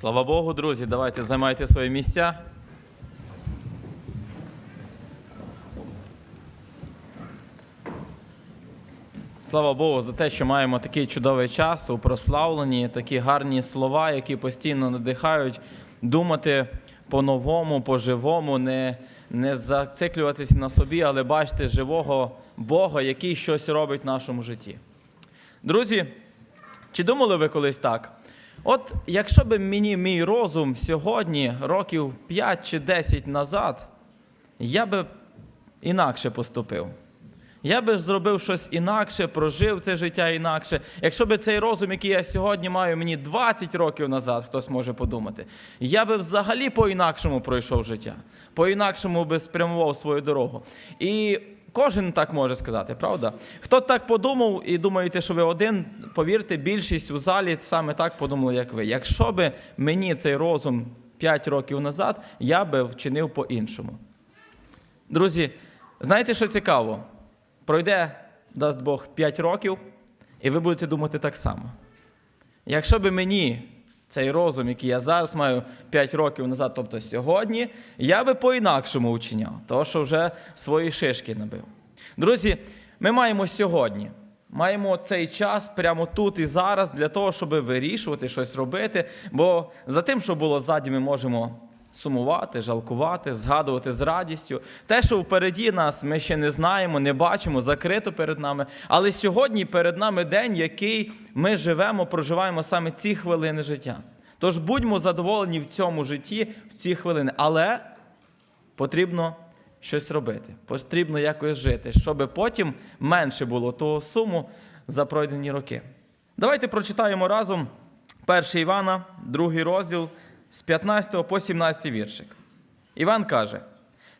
Слава Богу, друзі, давайте займайте свої місця. Слава Богу за те, що маємо такий чудовий час у прославленні, такі гарні слова, які постійно надихають думати по-новому, по-живому, не, не зациклюватися на собі, але бачити живого Бога, який щось робить в нашому житті. Друзі, чи думали ви колись так? От якщо б мені мій розум сьогодні, років 5 чи 10 назад, я би інакше поступив. Я би зробив щось інакше, прожив це життя інакше. Якщо б цей розум, який я сьогодні маю, мені 20 років назад, хтось може подумати, я би взагалі по-інакшому пройшов життя, по-інакшому би спрямував свою дорогу. І кожен так може сказати, правда? Хто так подумав і думаєте, що ви один, повірте, більшість у залі саме так подумали, як ви. Якщо би мені цей розум 5 років назад, я би вчинив по-іншому. Друзі, знаєте, що цікаво? Пройде, дасть Бог, 5 років, і ви будете думати так само. Якщо би мені цей розум, який я зараз маю 5 років назад, тобто сьогодні, я би по-інакшому учиняв, тому що вже свої шишки набив. Друзі, ми маємо сьогодні. Маємо цей час прямо тут і зараз для того, щоб вирішувати щось робити. Бо за тим, що було ззаді, ми можемо сумувати, жалкувати, згадувати з радістю. Те, що впереді нас ми ще не знаємо, не бачимо, закрито перед нами. Але сьогодні перед нами день, який ми живемо, проживаємо саме ці хвилини життя. Тож будьмо задоволені в цьому житті, в ці хвилини. Але потрібно щось робити, потрібно якось жити, щоб потім менше було того суму за пройдені роки. Давайте прочитаємо разом 1 Івана, другий розділ з 15 по 17 віршик. Іван каже: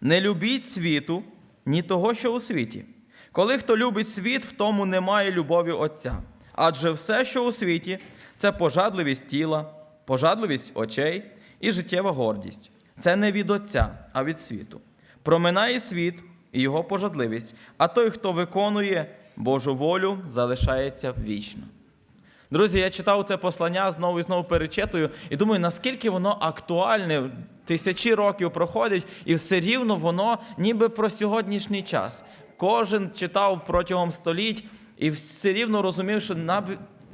Не любіть світу, ні того, що у світі. Коли хто любить світ, в тому немає любові Отця. Адже все, що у світі, це пожадливість тіла, пожадливість очей і життєва гордість. Це не від Отця, а від світу. Проминає світ і його пожадливість, а той, хто виконує Божу волю, залишається вічно. Друзі, я читав це послання знову і знову перечитую, і думаю, наскільки воно актуальне, тисячі років проходить, і все рівно воно ніби про сьогоднішній час. Кожен читав протягом століть і все рівно розумів, що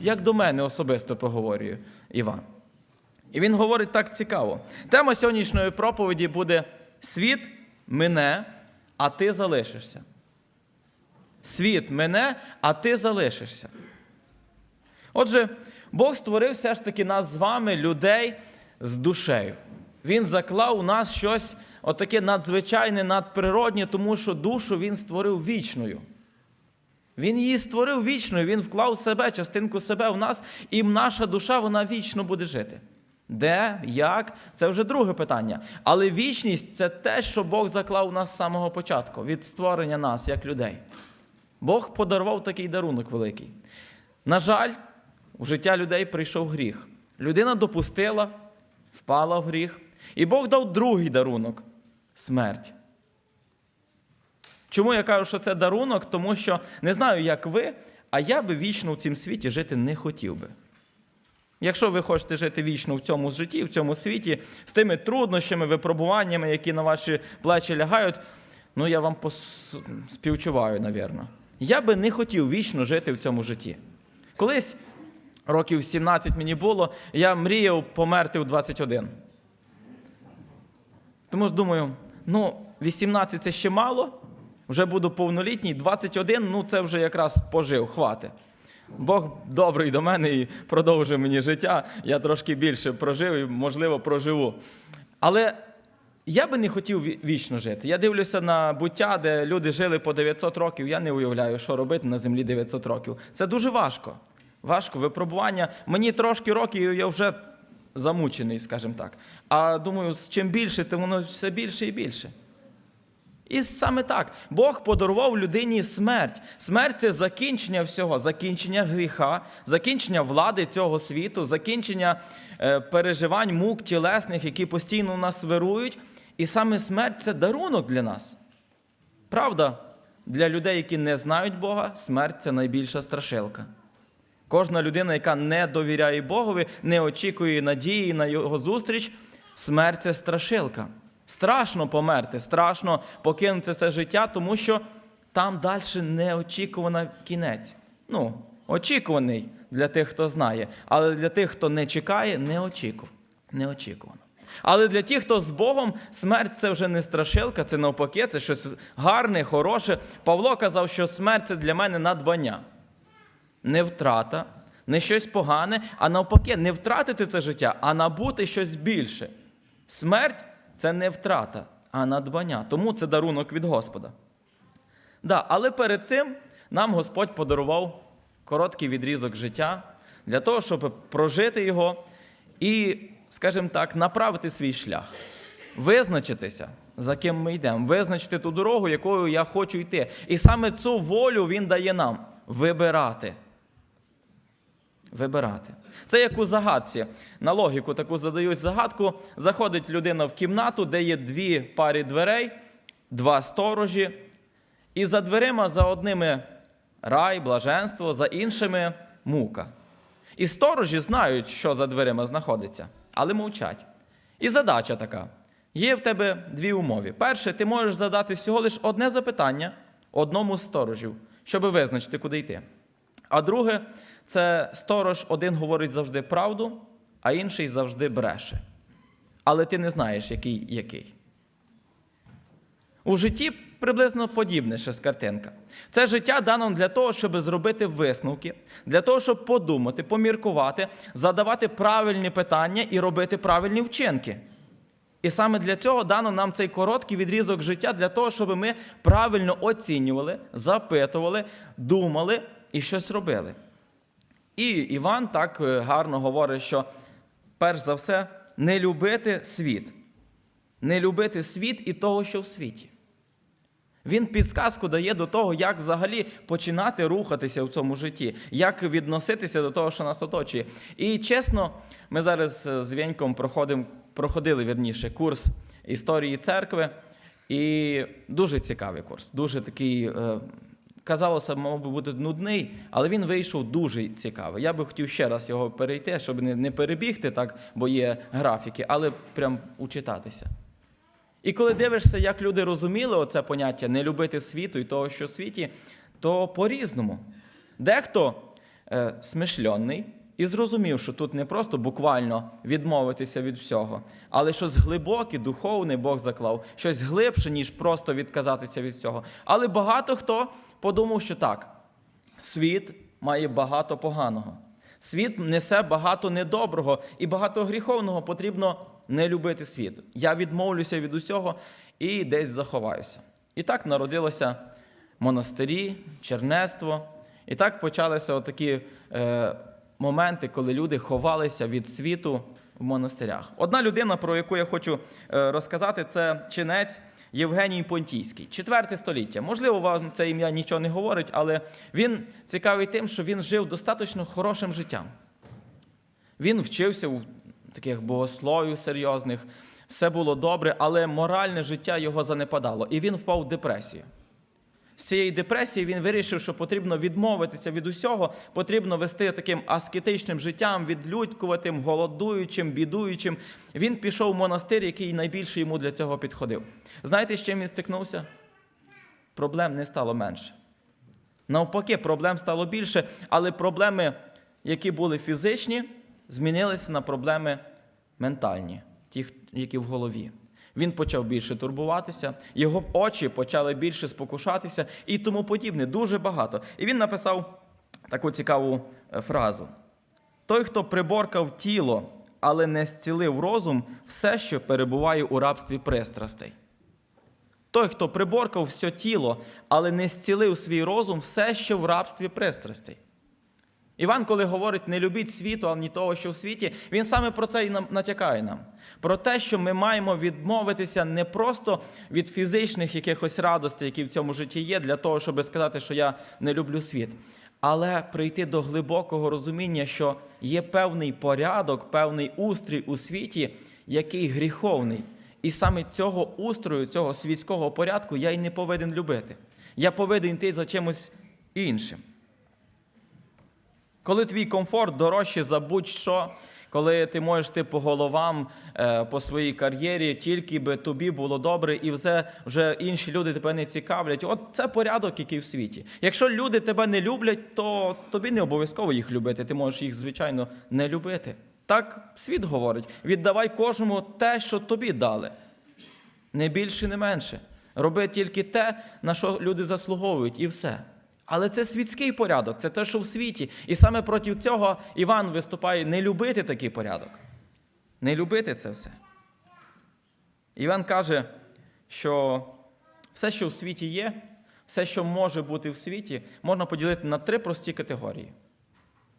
як до мене особисто проговорює Іван. І він говорить так цікаво. Тема сьогоднішньої проповіді буде Світ мене, а ти залишишся. Світ мене, а ти залишишся. Отже, Бог створив все ж таки нас з вами, людей з душею. Він заклав у нас щось отаке надзвичайне, надприроднє, тому що душу він створив вічною. Він її створив вічною, він вклав себе, частинку себе в нас, і наша душа вона вічно буде жити. Де, як, це вже друге питання. Але вічність це те, що Бог заклав у нас з самого початку, від створення нас, як людей. Бог подарував такий дарунок великий. На жаль, в життя людей прийшов гріх. Людина допустила, впала в гріх, і Бог дав другий дарунок смерть. Чому я кажу, що це дарунок? Тому що не знаю, як ви, а я би вічно в цім світі жити не хотів би. Якщо ви хочете жити вічно в цьому житті, в цьому світі, з тими труднощами, випробуваннями, які на ваші плечі лягають, ну я вам пос... співчуваю, навірно. Я би не хотів вічно жити в цьому житті. Колись, років 17 мені було, я мріяв померти в 21. Тому ж думаю, ну, 18 це ще мало, вже буду повнолітній, 21, ну це вже якраз пожив, хватить. Бог добрий до мене і продовжує мені життя. Я трошки більше прожив і, можливо, проживу. Але я би не хотів вічно жити. Я дивлюся на буття, де люди жили по 900 років. Я не уявляю, що робити на землі 900 років. Це дуже важко. Важко випробування. Мені трошки років, я вже замучений, скажімо так. А думаю, чим більше, тим воно все більше і більше. І саме так, Бог подарував людині смерть. Смерть це закінчення всього, закінчення гріха, закінчення влади цього світу, закінчення е, переживань, мук тілесних, які постійно у нас вирують. І саме смерть це дарунок для нас. Правда, для людей, які не знають Бога, смерть це найбільша страшилка. Кожна людина, яка не довіряє Богові, не очікує надії на його зустріч, смерть це страшилка. Страшно померти, страшно покинути це життя, тому що там далі неочікуваний кінець. Ну, очікуваний для тих, хто знає, але для тих, хто не чекає, неочікувано. Але для тих, хто з Богом, смерть це вже не страшилка, це навпаки, це щось гарне, хороше. Павло казав, що смерть це для мене надбання не втрата, не щось погане, а навпаки, не втратити це життя, а набути щось більше. Смерть це не втрата, а надбання. Тому це дарунок від Господа. Да, але перед цим нам Господь подарував короткий відрізок життя для того, щоб прожити його і, скажімо так, направити свій шлях, визначитися, за ким ми йдемо, визначити ту дорогу, якою я хочу йти. І саме цю волю Він дає нам вибирати. Вибирати. Це як у загадці. На логіку таку задають загадку. Заходить людина в кімнату, де є дві пари дверей, два сторожі, і за дверима за одними рай, блаженство, за іншими мука. І сторожі знають, що за дверима знаходиться, але мовчать. І задача така: є в тебе дві умови. Перше, ти можеш задати всього лише одне запитання одному з сторожів, щоб визначити, куди йти. А друге, це сторож один говорить завжди правду, а інший завжди бреше. Але ти не знаєш, який який. У житті приблизно подібне ще з картинка. Це життя дано для того, щоб зробити висновки, для того, щоб подумати, поміркувати, задавати правильні питання і робити правильні вчинки. І саме для цього дано нам цей короткий відрізок життя, для того, щоб ми правильно оцінювали, запитували, думали і щось робили. І Іван так е, гарно говорить, що перш за все не любити світ, не любити світ і того, що в світі. Він підсказку дає до того, як взагалі починати рухатися в цьому житті, як відноситися до того, що нас оточує. І чесно, ми зараз з Вєньком проходили вірніше курс історії церкви, і дуже цікавий курс, дуже такий. Казалося, мав би бути нудний, але він вийшов дуже цікавий. Я би хотів ще раз його перейти, щоб не не перебігти так, бо є графіки, але прям учитатися. І коли дивишся, як люди розуміли оце поняття не любити світу і того, що в світі, то по-різному. Дехто е, смишльонний і зрозумів, що тут не просто буквально відмовитися від всього, але щось глибоке, духовне Бог заклав, щось глибше, ніж просто відказатися від цього. Але багато хто подумав, що так, світ має багато поганого. Світ несе багато недоброго і багато гріховного потрібно не любити світ. Я відмовлюся від усього і десь заховаюся. І так народилося монастирі, чернецтво. І так почалися отакі е, моменти, коли люди ховалися від світу в монастирях. Одна людина, про яку я хочу е, розказати, це чинець Євгеній Понтійський, четверте століття. Можливо, вам це ім'я нічого не говорить, але він цікавий тим, що він жив достатньо хорошим життям. Він вчився у таких богословів серйозних, все було добре, але моральне життя його занепадало, і він впав в депресію. З цієї депресії він вирішив, що потрібно відмовитися від усього, потрібно вести таким аскетичним життям, відлюдькуватим, голодуючим, бідуючим. Він пішов в монастир, який найбільше йому для цього підходив. Знаєте, з чим він стикнувся? Проблем не стало менше. Навпаки, проблем стало більше, але проблеми, які були фізичні, змінилися на проблеми ментальні, ті, які в голові. Він почав більше турбуватися, його очі почали більше спокушатися і тому подібне, дуже багато. І він написав таку цікаву е, фразу: той, хто приборкав тіло, але не зцілив розум, все, що перебуває у рабстві пристрастей. Той, хто приборкав все тіло, але не зцілив свій розум, все ще в рабстві пристрастей. Іван, коли говорить, не любіть світу, ані того, що в світі, він саме про це і натякає нам. Про те, що ми маємо відмовитися не просто від фізичних якихось радостей, які в цьому житті є, для того, щоб сказати, що я не люблю світ, але прийти до глибокого розуміння, що є певний порядок, певний устрій у світі, який гріховний. І саме цього устрою, цього світського порядку я й не повинен любити. Я повинен йти за чимось іншим. Коли твій комфорт дорожче за будь-що, коли ти можеш йти по головам е, по своїй кар'єрі, тільки би тобі було добре, і все вже інші люди тебе не цікавлять. От це порядок, який в світі. Якщо люди тебе не люблять, то тобі не обов'язково їх любити. Ти можеш їх, звичайно, не любити. Так світ говорить: віддавай кожному те, що тобі дали. Не більше, не менше. Роби тільки те, на що люди заслуговують, і все. Але це світський порядок, це те, що в світі. І саме проти цього Іван виступає не любити такий порядок. Не любити це все. Іван каже, що все, що в світі є, все, що може бути в світі, можна поділити на три прості категорії: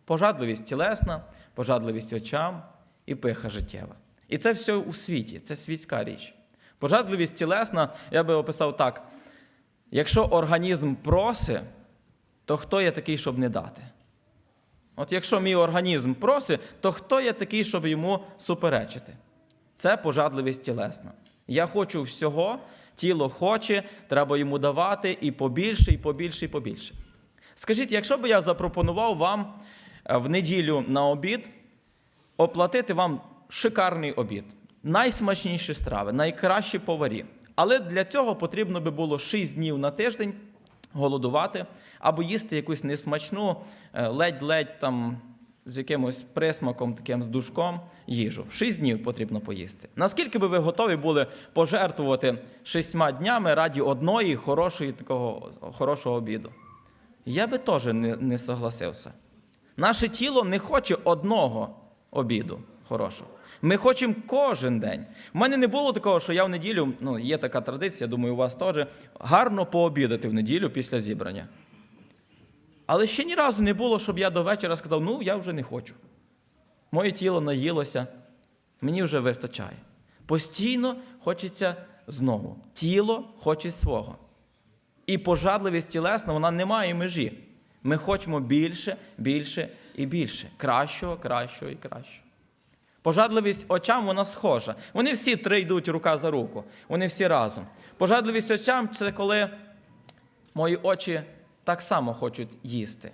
пожадливість тілесна, пожадливість очам і пиха життєва. І це все у світі, це світська річ. Пожадливість тілесна, я би описав так: якщо організм просить, то хто я такий, щоб не дати? От якщо мій організм просить, то хто я такий, щоб йому суперечити? Це пожадливість тілесна. Я хочу всього, тіло хоче, треба йому давати і побільше, і побільше, і побільше. Скажіть, якщо б я запропонував вам е, в неділю на обід оплатити вам шикарний обід, найсмачніші страви, найкращі поварі. Але для цього потрібно би було 6 днів на тиждень голодувати або їсти якусь несмачну, е, ледь-ледь там з якимось присмаком, таким з душком їжу. Шість днів потрібно поїсти. Наскільки би ви готові були пожертвувати шістьма днями раді одної хорошої такого хорошого обіду? Я би теж не, не согласився. Наше тіло не хоче одного обіду хорошого. Ми хочемо кожен день. У мене не було такого, що я в неділю, ну є така традиція, думаю, у вас теж, гарно пообідати в неділю після зібрання. Але ще ні разу не було, щоб я до вечора сказав, ну я вже не хочу. Моє тіло наїлося, мені вже вистачає. Постійно хочеться знову. Тіло хоче свого. І пожадливість тілесна, вона не має межі. Ми хочемо більше, більше і більше. Кращого, кращого і кращого. Пожадливість очам вона схожа. Вони всі три йдуть рука за руку. Вони всі разом. Пожадливість очам це коли мої очі так само хочуть їсти.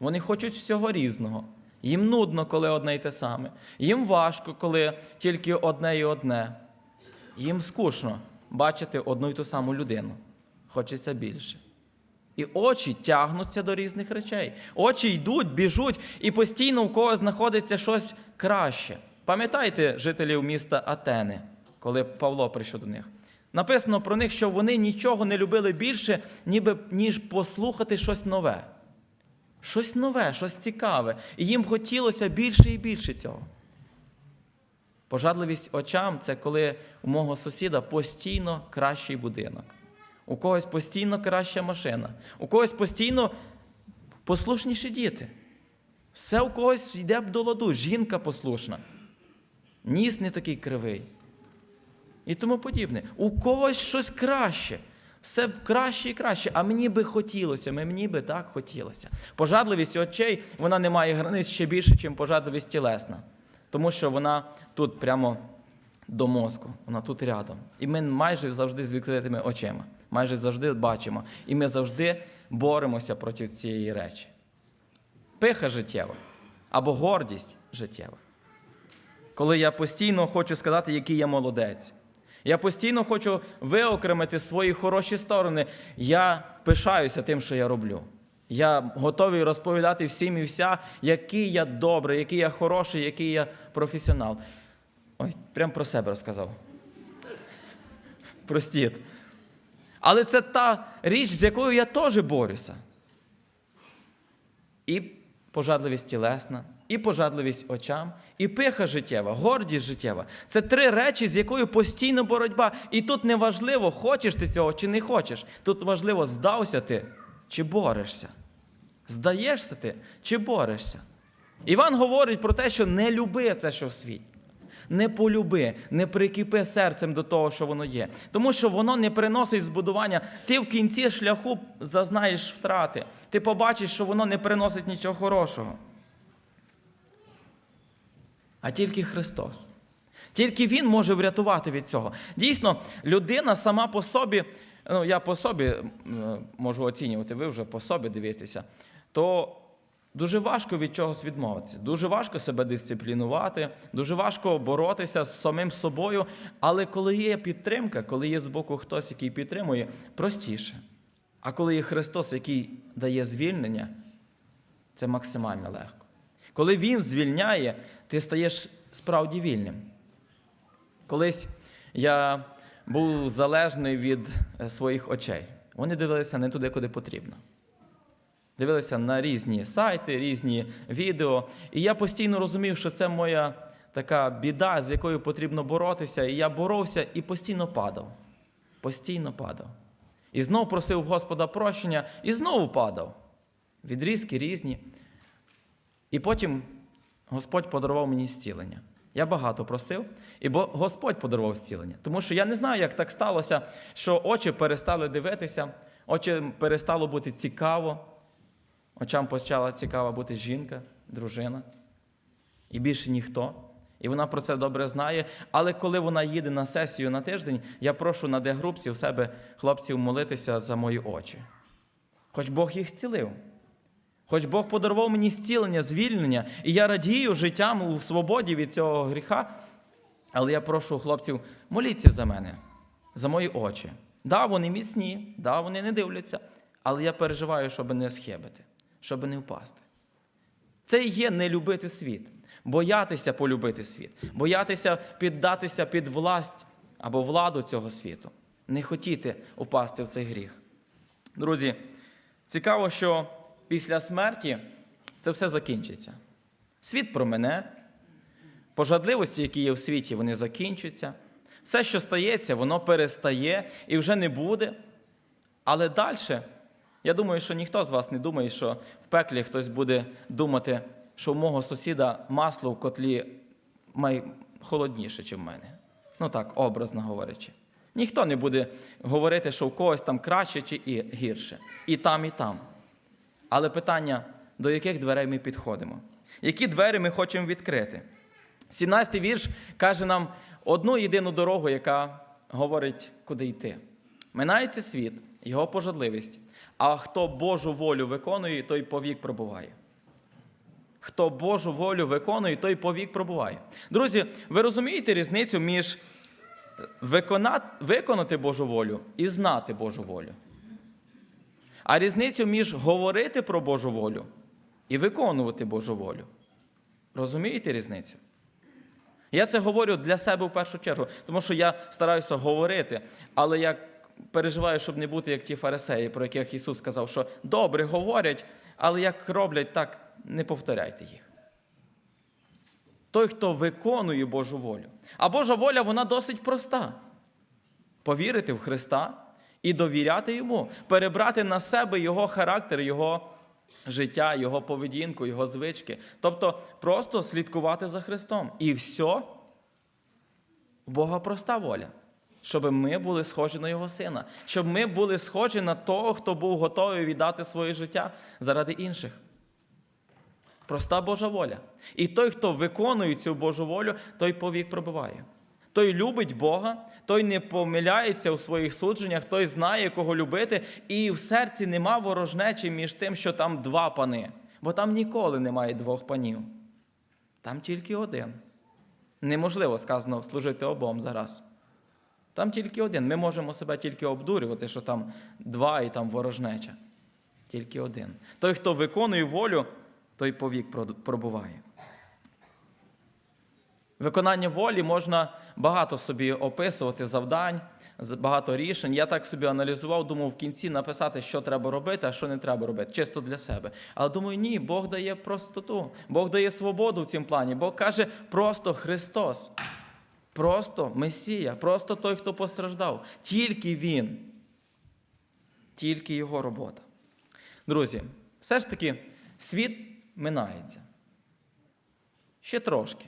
Вони хочуть всього різного. Їм нудно, коли одне й те саме. Їм важко, коли тільки одне і одне. Їм скучно бачити одну й ту саму людину. Хочеться більше. І очі тягнуться до різних речей. Очі йдуть, біжуть, і постійно у когось знаходиться щось краще. Пам'ятаєте жителів міста Атени, коли Павло прийшов до них? Написано про них, що вони нічого не любили більше, ніби, ніж послухати щось нове. Щось нове, щось цікаве. І їм хотілося більше і більше цього. Пожадливість очам це коли у мого сусіда постійно кращий будинок. У когось постійно краща машина, у когось постійно послушніші діти. Все у когось йде б до ладу, жінка послушна, ніс не такий кривий. І тому подібне. У когось щось краще. Все краще і краще, а мені би хотілося, мені би так хотілося. Пожадливість очей вона не має границь ще більше, ніж пожадливість тілесна. Тому що вона тут прямо до мозку, вона тут рядом. І ми майже завжди з відкритими очима, майже завжди бачимо. І ми завжди боремося проти цієї речі. Пиха життєва або гордість життєва. Коли я постійно хочу сказати, який я молодець. Я постійно хочу виокремити свої хороші сторони. Я пишаюся тим, що я роблю. Я готовий розповідати всім і вся, який я добрий, який я хороший, який я професіонал. Ой, прям про себе розказав. Простіть. Але це та річ, з якою я теж борюся. І пожадливість тілесна, і пожадливість очам, і пиха життєва, гордість життєва. Це три речі, з якою постійно боротьба. І тут не важливо, хочеш ти цього чи не хочеш. Тут важливо, здався ти чи борешся. Здаєшся ти чи борешся. Іван говорить про те, що не люби це, що в світі. Не полюби, не прикипи серцем до того, що воно є. Тому що воно не приносить збудування. Ти в кінці шляху зазнаєш втрати. Ти побачиш, що воно не приносить нічого хорошого. А тільки Христос. Тільки Він може врятувати від цього. Дійсно, людина сама по собі, ну я по собі е, можу оцінювати, ви вже по собі дивитеся, то Дуже важко від чогось відмовитися, дуже важко себе дисциплінувати, дуже важко боротися з самим собою. Але коли є підтримка, коли є з боку хтось, який підтримує, простіше. А коли є Христос, який дає звільнення, це максимально легко. Коли Він звільняє, ти стаєш справді вільним. Колись я був залежний від е, своїх очей. Вони дивилися не туди, куди потрібно. Дивилися на різні сайти, різні відео. І я постійно розумів, що це моя така біда, з якою потрібно боротися. І я боровся і постійно падав. Постійно падав. І знову просив Господа прощення, і знову падав. Відрізки різні. І потім Господь подарував мені зцілення. Я багато просив, і Господь подарував зцілення. Тому що я не знаю, як так сталося, що очі перестали дивитися, очі перестало бути цікаво. Очам почала цікава бути жінка, дружина. І більше ніхто. І вона про це добре знає. Але коли вона їде на сесію на тиждень, я прошу на дегрупці в себе хлопців молитися за мої очі. Хоч Бог їх зцілив. Хоч Бог подарував мені зцілення, звільнення, і я радію життям у свободі від цього гріха. Але я прошу хлопців, моліться за мене, за мої очі. Да, вони міцні, да, вони не дивляться, але я переживаю, щоб не схибити, щоб не впасти. Це і є не любити світ, боятися полюбити світ, боятися піддатися під власть або владу цього світу, не хотіти впасти в цей гріх. Друзі, цікаво, що після смерті це все закінчиться. Світ про мене, пожадливості, які є в світі, вони закінчаться. Все, що стається, воно перестає і вже не буде. Але далі, я думаю, що ніхто з вас не думає, що в пеклі хтось буде думати, що у мого сусіда масло в котлі май холодніше, ніж в мене. Ну так, образно говорячи. Ніхто не буде говорити, що в когось там краще чи і гірше. І там, і там. Але питання, до яких дверей ми підходимо? Які двері ми хочемо відкрити? 17-й вірш каже нам одну єдину дорогу, яка говорить, куди йти. Минається світ, його пожадливість. А хто Божу волю виконує, той повік пробуває. Хто Божу волю виконує, той повік пробуває. Друзі, ви розумієте різницю між виконати, Божу волю і знати Божу волю? А різницю між говорити про Божу волю і виконувати Божу волю. Розумієте різницю? Я це говорю для себе в першу чергу, тому що я стараюся говорити, але я переживаю, щоб не бути як ті фарисеї, про яких Ісус сказав, що добре говорять, але як роблять, так не повторяйте їх. Той, хто виконує Божу волю. А Божа воля, вона досить проста. Повірити в Христа і довіряти Йому, перебрати на себе Його характер, Його життя, Його поведінку, Його звички. Тобто просто слідкувати за Христом. І все, Бога проста воля. Щоб ми були схожі на Його Сина, щоб ми були схожі на того, хто був готовий віддати своє життя заради інших. Проста Божа воля. І той, хто виконує цю Божу волю, той повік пробиває. Той любить Бога, той не помиляється у своїх судженнях, той знає, кого любити, і в серці нема ворожнечі між тим, що там два пани. Бо там ніколи немає двох панів. Там тільки один. Неможливо сказано служити обом зараз. Там тільки один. Ми можемо себе тільки обдурювати, що там два і там ворожнеча. Тільки один. Той, хто виконує волю, той повік пробуває. Виконання волі можна багато собі описувати завдань, багато рішень. Я так собі аналізував, думав в кінці написати, що треба робити, а що не треба робити, чисто для себе. Але думаю, ні, Бог дає простоту, Бог дає свободу в цьому плані. Бог каже, просто Христос, просто Месія, просто той, хто постраждав. Тільки Він, тільки Його робота. Друзі, все ж таки, світ минається. Ще трошки.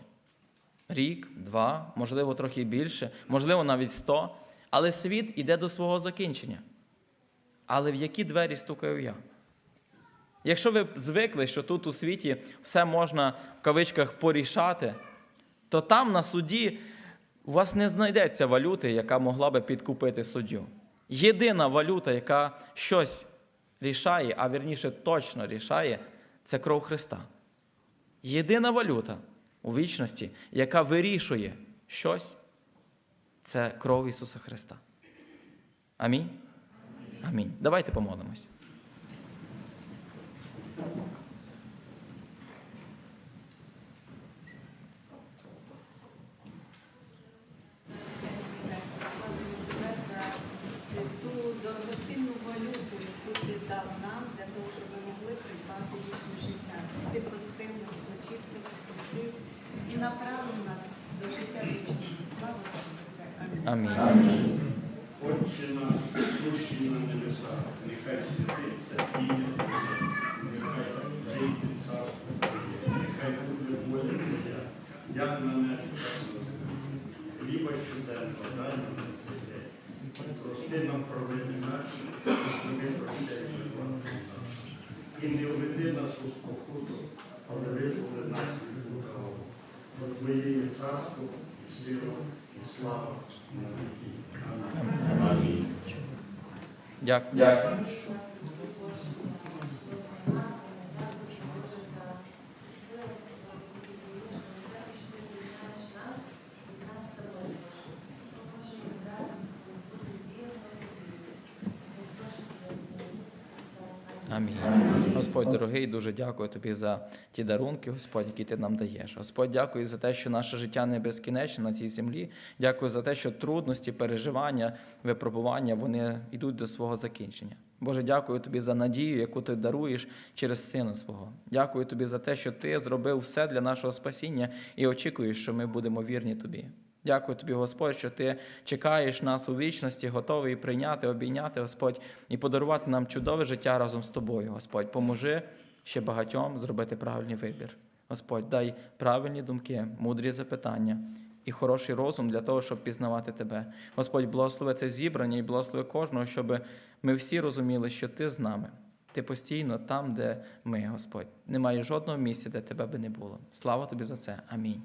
Рік, два, можливо, трохи більше, можливо, навіть сто. Але світ іде до свого закінчення. Але в які двері стукаю я? Якщо ви звикли, що тут у світі все можна в кавичках порішати, то там на суді у вас не знайдеться валюти, яка могла би підкупити суддю. Єдина валюта, яка щось рішає, а вірніше точно рішає, це кров Христа. Єдина валюта у вічності, яка вирішує щось, це кров Ісуса Христа. Амінь. Амінь. Давайте помолимось. це. Амінь. Амінь. Отче наш, сущий на небесах, нехай святиться ім'я Твоє, нехай прийде царство Твоє, нехай буде воля Твоя, як на небі, так і на землі. Хліба щоденного дай нам на цей день. Прости нам провини наші, і ми прощаємо винуватцям нашим. І не введи нас у спокусу, але визволи нас від лукавого. Бо Твоє є царство, і сила, і слава На віки. Амінь. Дякую. Дякую. Амінь. Господь дорогий, дуже дякую тобі за ті дарунки, Господь, які ти нам даєш. Господь, дякую за те, що наше життя не безкінечне на цій землі. Дякую за те, що трудності, переживання, випробування вони йдуть до свого закінчення. Боже, дякую тобі за надію, яку ти даруєш через сина свого. Дякую тобі за те, що ти зробив все для нашого спасіння і очікуєш, що ми будемо вірні тобі. Дякую тобі, Господь, що ти чекаєш нас у вічності, готовий прийняти, обійняти, Господь, і подарувати нам чудове життя разом з тобою, Господь. Поможи ще багатьом зробити правильний вибір. Господь, дай правильні думки, мудрі запитання і хороший розум для того, щоб пізнавати тебе. Господь, благослови це зібрання і благослови кожного, щоб ми всі розуміли, що ти з нами. Ти постійно там, де ми, Господь. Немає жодного місця, де тебе би не було. Слава тобі за це. Амінь.